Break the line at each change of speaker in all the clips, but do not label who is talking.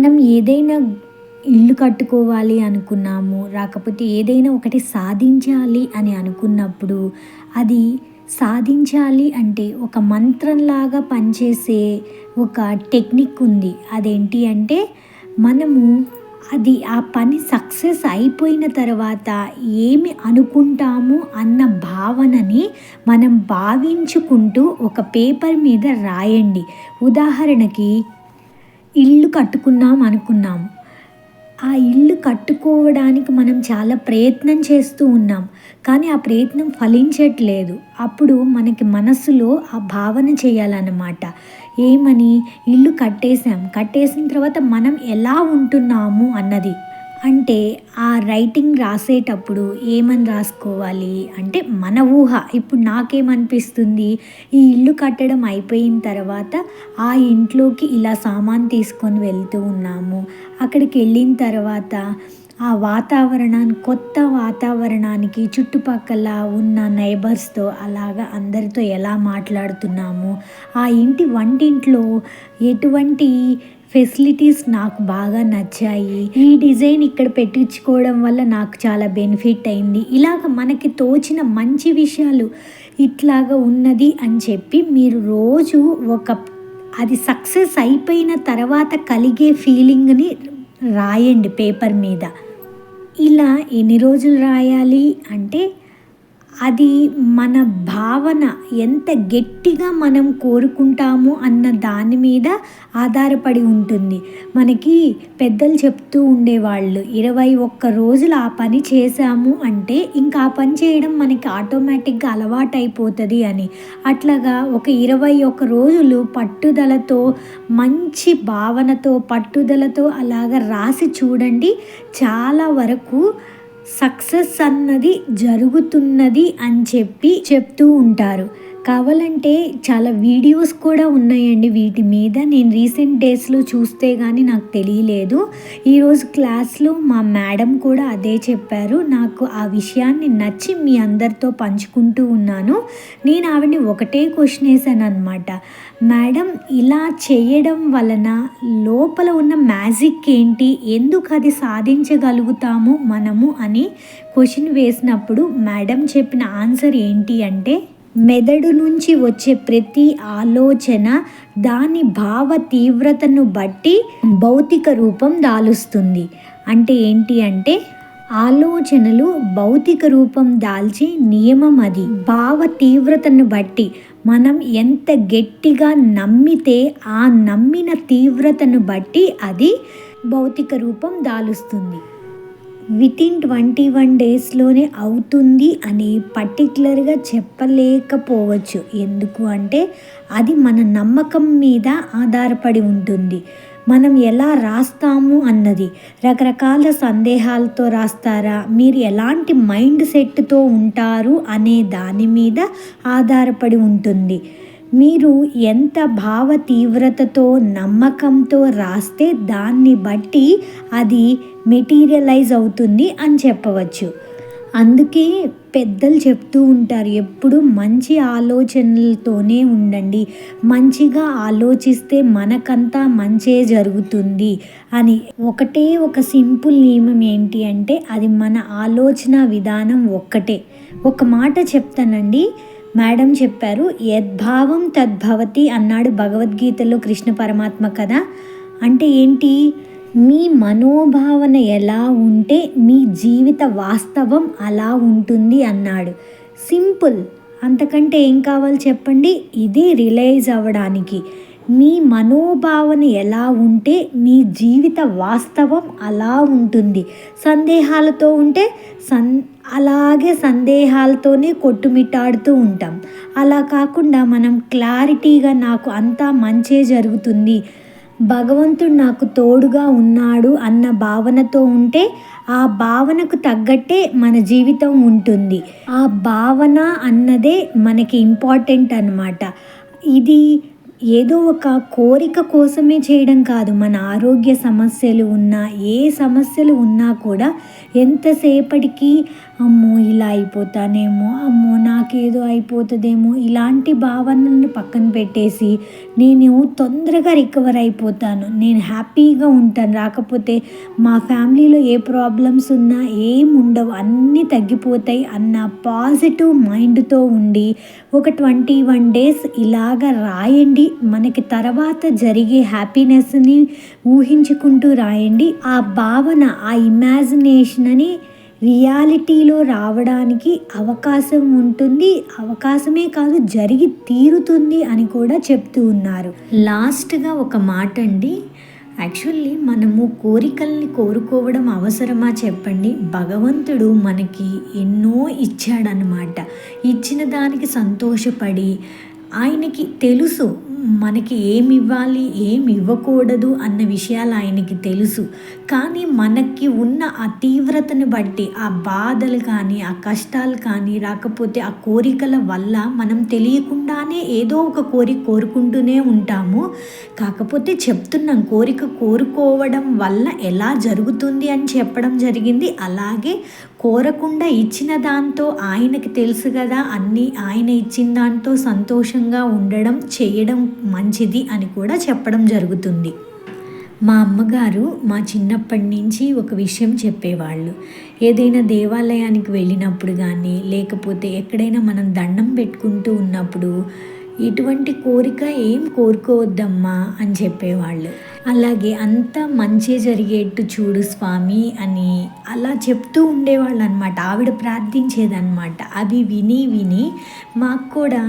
మనం ఏదైనా ఇల్లు కట్టుకోవాలి అనుకున్నాము రాకపోతే ఏదైనా ఒకటి సాధించాలి అని అనుకున్నప్పుడు అది సాధించాలి అంటే ఒక మంత్రంలాగా పనిచేసే ఒక టెక్నిక్ ఉంది. అదేంటి అంటే మనము అది ఆ పని సక్సెస్ అయిపోయిన తర్వాత ఏమి అనుకుంటాము అన్న భావనని మనం భావించుకుంటూ ఒక పేపర్ మీద రాయండి. ఉదాహరణకి ఇల్లు కట్టుకున్నాం అనుకున్నాం. ఆ ఇల్లు కట్టుకోవడానికి మనం చాలా ప్రయత్నం చేస్తూ ఉన్నాం. కానీ ఆ ప్రయత్నం ఫలించట్లేదు. అప్పుడు మనకి మనసులో ఆ భావన చేయాలన్నమాట. ఏమని? ఇల్లు కట్టేసాం కట్టేసిన తర్వాత మనం ఎలా ఉంటున్నాము అన్నది. అంటే ఆ రైటింగ్ రాసేటప్పుడు ఏమని రాసుకోవాలి? అంటే మన ఊహ. ఇప్పుడు నాకేమనిపిస్తుంది? ఈ ఇల్లు కట్టడం అయిపోయిన తర్వాత ఆ ఇంట్లోకి ఇలా సామాన్ తీసుకొని వెళ్తూ ఉన్నాము. అక్కడికి వెళ్ళిన తర్వాత ఆ వాతావరణాన్ని కొత్త వాతావరణానికి చుట్టుపక్కల ఉన్న నైబర్స్తో అలాగా అందరితో ఎలా మాట్లాడుతున్నాము? ఆ ఇంటి వంటింట్లో ఎటువంటి ఫెసిలిటీస్ నాకు బాగా నచ్చాయి. ఈ డిజైన్ ఇక్కడ పెట్టించుకోవడం వల్ల నాకు చాలా బెనిఫిట్ అయింది. ఇలాగ మనకి తోచిన మంచి విషయాలు ఇట్లాగా ఉన్నది అని చెప్పి మీరు రోజు ఒక అది సక్సెస్ అయిపోయిన తర్వాత కలిగే ఫీలింగ్ని రాయండి పేపర్ మీద. ఇలా ఎన్ని రోజులు రాయాలి అంటే అది మన భావన ఎంత గట్టిగా మనం కోరుకుంటాము అన్న దాని మీద ఆధారపడి ఉంటుంది. మనకి పెద్దలు చెప్తూ ఉండేవాళ్ళు ఇరవై ఒక్క రోజులు ఆ పని చేశాము అంటే ఇంకా ఆ పని చేయడం మనకి ఆటోమేటిక్గా అలవాటు అయిపోతుంది అని. అట్లాగా ఒక ఇరవై ఒక్క రోజులు పట్టుదలతో మంచి భావనతో పట్టుదలతో అలాగ రాసి చూడండి చాలా వరకు సక్సెస్ అన్నది జరుగుతున్నది అని చెప్పి చెప్తూ ఉంటారు. కావాలంటే చాలా వీడియోస్ కూడా ఉన్నాయండి. వీటి మీద నేను రీసెంట్ డేస్లో చూస్తే కానీ నాకు తెలియలేదు. ఈరోజు క్లాస్లో మా మేడం కూడా అదే చెప్పారు. నాకు ఆ విషయాన్ని నచ్చి మీ అందరితో పంచుకుంటూ ఉన్నాను. నేను ఆవిడని ఒకటే క్వశ్చన్ వేసాను అనమాట మేడం ఇలా చేయడం వలన లోపల ఉన్న మ్యాజిక్ ఏంటి? ఎందుకు అది సాధించగలుగుతాము మనము అని క్వశ్చన్ వేసినప్పుడు మేడం చెప్పిన ఆన్సర్ ఏంటి అంటే మెదడు నుంచి వచ్చే ప్రతి ఆలోచన దాని భావ తీవ్రతను బట్టి భౌతిక రూపం దాలుస్తుంది. అంటే ఏంటి అంటే ఆలోచనలు భౌతిక రూపం దాల్చే నియమం అది. భావ తీవ్రతను బట్టి మనం ఎంత గట్టిగా నమ్మితే ఆ నమ్మిన తీవ్రతను బట్టి అది భౌతిక రూపం దాలుస్తుంది. వితిన్ ట్వంటీ వన్ డేస్లోనే అవుతుంది అని పర్టికులర్గా చెప్పలేకపోవచ్చు. ఎందుకు అంటే అది మన నమ్మకం మీద ఆధారపడి ఉంటుంది. మనం ఎలా రాస్తాము అన్నది. రకరకాల సందేహాలతో రాస్తారా? మీరు ఎలాంటి మైండ్ సెట్తో ఉంటారు అనే దాని మీద ఆధారపడి ఉంటుంది. మీరు ఎంత భావ తీవ్రతతో నమ్మకంతో రాస్తే దాన్ని బట్టి అది మెటీరియలైజ్ అవుతుంది అని చెప్పవచ్చు. అందుకే పెద్దలు చెప్తూ ఉంటారు ఎప్పుడు మంచి ఆలోచనలతోనే ఉండండి. మంచిగా ఆలోచిస్తే మనకంతా మంచే జరుగుతుంది అని. ఒకటే ఒక సింపుల్ నియమం ఏంటి అంటే అది మన ఆలోచన విధానం ఒక్కటే. ఒక మాట చెప్తానండి. మేడం చెప్పారు యద్భావం తద్భవతి అన్నాడు భగవద్గీతలో కృష్ణ పరమాత్మ కదా అంటే ఏంటి? మీ మనోభావన ఎలా ఉంటే మీ జీవిత వాస్తవం అలా ఉంటుంది అన్నాడు. సింపుల్. అంతకంటే ఏం కావాలి చెప్పండి? ఇది రిలైజ్ అవ్వడానికి. మీ మనోభావన ఎలా ఉంటే మీ జీవిత వాస్తవం అలా ఉంటుంది. సందేహాలతో ఉంటే సన్ అలాగే సందేహాలతోనే కొట్టుమిట్టాడుతూ ఉంటాం. అలా కాకుండా మనం క్లారిటీగా నాకు అంతా మంచే జరుగుతుంది. భగవంతుడు నాకు తోడుగా ఉన్నాడు అన్న భావనతో ఉంటే ఆ భావనకు తగ్గట్టే మన జీవితం ఉంటుంది. ఆ భావన అన్నదే మనకి ఇంపార్టెంట్ అనమాట ఇది ఏదో ఒక కోరిక కోసమే చేయడం కాదు. మన ఆరోగ్య సమస్యలు ఉన్నా ఏ సమస్యలు ఉన్నా కూడా ఎంతసేపటికి అమ్మో ఇలా అయిపోతానేమో అమ్మో నాకేదో అయిపోతుందేమో ఇలాంటి భావనలను పక్కన పెట్టేసి నేను తొందరగా రికవర్ అయిపోతాను. నేను హ్యాపీగా ఉంటాను. రాకపోతే మా ఫ్యామిలీలో ఏ ప్రాబ్లమ్స్ ఉన్నా ఏం ఉండవు. అన్నీ తగ్గిపోతాయి అన్న పాజిటివ్ మైండ్తో ఉండి ఒక ట్వంటీ వన్ డేస్ ఇలాగ రాయండి. మనకి తర్వాత జరిగే హ్యాపీనెస్ని ఊహించుకుంటూ రాయండి. ఆ భావన ఆ ఇమాజినేషన్ అని రియాలిటీలో రావడానికి అవకాశం ఉంటుంది. అవకాశమే కాదు జరిగి తీరుతుంది అని కూడా చెప్తూ ఉన్నారు. లాస్ట్గా ఒక మాట అండి యాక్చువల్లీ మనము కోరికల్ని కోరుకోవడం అవసరమా చెప్పండి. భగవంతుడు మనకి ఎన్నో ఇచ్చాడనమాట ఇచ్చిన దానికి సంతోషపడి ఆయనకి తెలుసు మనకి ఏమి ఇవ్వాలి ఏమి ఇవ్వకూడదు అన్న విషయాలు ఆయనకి తెలుసు. కానీ మనకి ఉన్న ఆ తీవ్రతను బట్టి ఆ బాధలు కానీ ఆ కష్టాలు కానీ రాకపోతే ఆ కోరికల వల్ల మనం తెలియకుండానే ఏదో ఒక కోరిక కోరుకుంటూనే ఉంటాము. కాకపోతే చెప్తున్నాం కోరిక కోరుకోవడం వల్ల ఎలా జరుగుతుంది అని చెప్పడం జరిగింది. అలాగే కోరకుండా ఇచ్చిన దాంతో ఆయనకి తెలుసు కదా అన్నీ ఆయన ఇచ్చిన దాంతో సంతోషంగా ఉండడం చేయడం మంచిది అని కూడా చెప్పడం జరుగుతుంది. మా అమ్మగారు మా చిన్నప్పటి నుంచి ఒక విషయం చెప్పేవాళ్ళు. ఏదైనా దేవాలయానికి వెళ్ళినప్పుడు కానీ లేకపోతే ఎక్కడైనా మనం దండం పెట్టుకుంటూ ఉన్నప్పుడు ఇటువంటి కోరిక ఏం కోరుకోవద్దమ్మా అని చెప్పేవాళ్ళు. అలాగే అంతా మంచి జరిగేట్టు చూడు స్వామి అని అలా చెప్తూ ఉండేవాళ్ళు అనమాట ఆవిడ ప్రార్థించేదన్నమాట అవి విని విని మాకు కూడా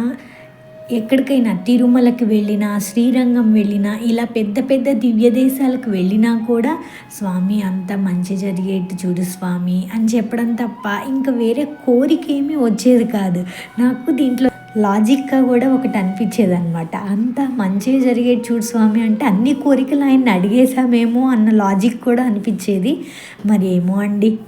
ఎక్కడికైనా తిరుమలకి వెళ్ళినా శ్రీరంగం వెళ్ళినా ఇలా పెద్ద పెద్ద దివ్య దేశాలకు వెళ్ళినా కూడా స్వామి అంత మంచి జరిగేట్టు చూడు స్వామి అని చెప్పడం తప్ప ఇంకా వేరే కోరిక ఏమీ వచ్చేది కాదు. నాకు దీంట్లో లాజిక్గా కూడా ఒకటి అనిపించేది అనమాట అంత మంచిగా జరిగేది చూడు స్వామి అంటే అన్ని కోరికలు ఆయన్ని అడిగేశామేమో అన్న లాజిక్ కూడా అనిపించేది. మరి ఏమో అండి.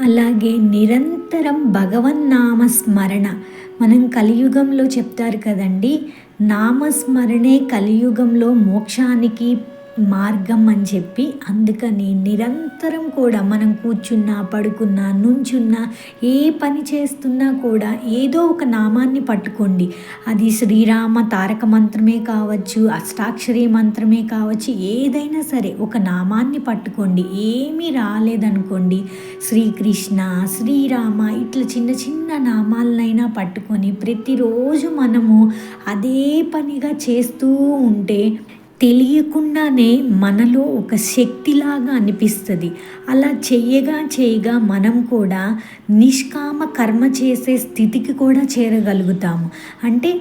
అలాగే నిరంతరం భగవన్నామ స్మరణ. మనం కలియుగంలో చెప్తారు కదండి నామస్మరణే కలియుగంలో మోక్షానికి మార్గం అని చెప్పి అందుకని నిరంతరం కూడా మనం కూర్చున్నా పడుకున్నా నుంచున్నా ఏ పని చేస్తున్నా కూడా ఏదో ఒక నామాన్ని పట్టుకోండి. అది శ్రీరామ తారక మంత్రమే కావచ్చు అష్టాక్షరి మంత్రమే కావచ్చు ఏదైనా సరే ఒక నామాన్ని పట్టుకోండి. ఏమీ రాలేదనుకోండి. శ్రీకృష్ణ శ్రీరామ ఇట్లా చిన్న చిన్న నామాలనైనా పట్టుకొని ప్రతిరోజు మనము అదే పనిగా చేస్తూ ఉంటే తెలియకుండానే మనలో ఒక శక్తిలాగా అనిపిస్తుంది. అలా చేయగా చేయగా మనం కూడా నిష్కామ కర్మ చేసే స్థితికి కూడా చేరగలుగుతాము. అంటే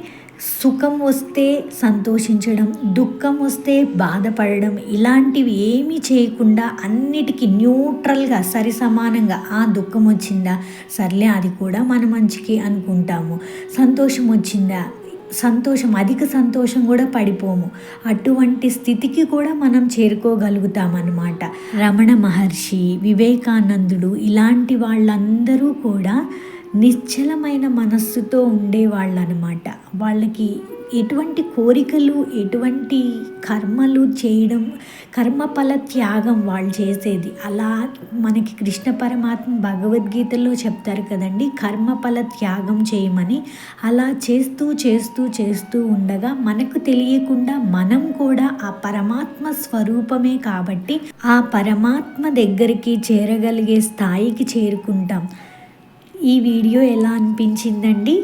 సుఖం వస్తే సంతోషించడం దుఃఖం వస్తే బాధపడడం ఇలాంటివి ఏమీ చేయకుండా అన్నిటికీ న్యూట్రల్గా సరి సమానంగా ఆ దుఃఖం వచ్చిందా? సర్లే అది కూడా మన మంచికి అనుకుంటాము. సంతోషం వచ్చిందా? సంతోషం అధిక సంతోషం కూడా పడిపోము. అటువంటి స్థితికి కూడా మనం చేరుకోగలుగుతామన్నమాట. రమణ మహర్షి వివేకానందుడు ఇలాంటి వాళ్ళందరూ కూడా నిశ్చలమైన మనస్సుతో ఉండేవాళ్ళు అనమాట వాళ్ళకి ఎటువంటి కోరికలు ఎటువంటి కర్మలు చేయడం కర్మఫల త్యాగం వాళ్ళు చేసేది. అలా మనకి కృష్ణ పరమాత్మ భగవద్గీతలో చెప్తారు కదండి కర్మఫల త్యాగం చేయమని. అలా చేస్తూ చేస్తూ చేస్తూ ఉండగా మనకు తెలియకుండా మనం కూడా ఆ పరమాత్మ స్వరూపమే కాబట్టి ఆ పరమాత్మ దగ్గరికి చేరగలిగే స్థాయికి చేరుకుంటాం. ఈ వీడియో ఎలా అనిపించిందండి?